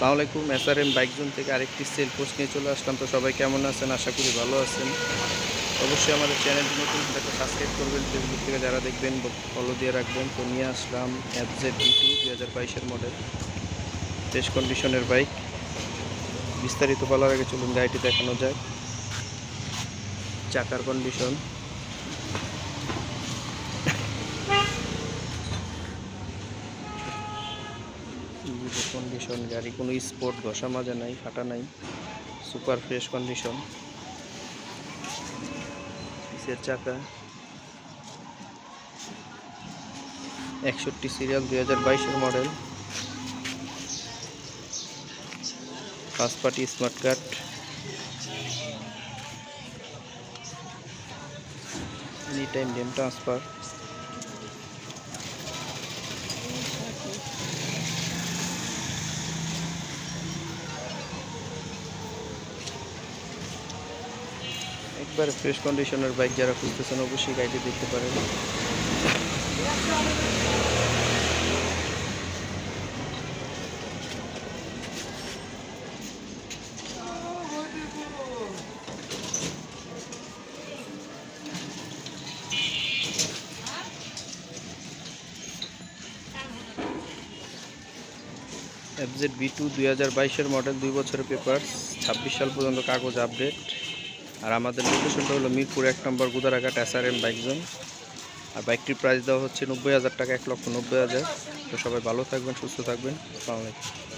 আসসালামু আলাইকুম SRM bike zone থেকে আরেকটি সেল পোস্ট নিয়ে চলে আসলাম। তো সবাই কেমন আছেন? আশা করি ভালো আছেন। অবশ্যই আমাদের চ্যানেলটি নতুন একটা সাবস্ক্রাইব করবেন। ফেসবুক থেকে যারা দেখবেন ফলো দিয়ে রাখবেন। তো নিয়ে আসলাম এফজেড বি টু দুই হাজার বাইশের মডেল ফ্রেশ কন্ডিশনের বাইক বিস্তারিত বলার আগে চলুন, গাড়িটি দেখানো যায় চাকার কন্ডিশন কন্ডিশন গাড়ি কোনো স্পোর্ট ঘষা মাজা নাই, ফাটা নাই সুপার ফ্রেশ কন্ডিশন পিসের চাকা? একষট্টি সিরিয়াল দুই হাজার বাইশের model first party smart card any time name transfer একবারে ফ্রেশ কন্ডিশনের বাইক যারা খুঁজতেছেন অবশ্যই গাড়িটি দেখতে পারেন। এফজেড বি টু দুই হাজার বাইশের মডেল দুই বছরের পেপার ছাব্বিশ সাল পর্যন্ত কাগজ আপডেট আর আমাদের লোকেশনটা হলো মিরপুর এক নম্বর Gudaraghat S R M bike zone আর বাইকটির প্রাইস দেওয়া হচ্ছে নব্বই হাজার টাকা, এক লক্ষ নব্বই হাজার। তো সবাই ভালো থাকবেন, সুস্থ থাকবেন। আসসালামু আলাইকুম।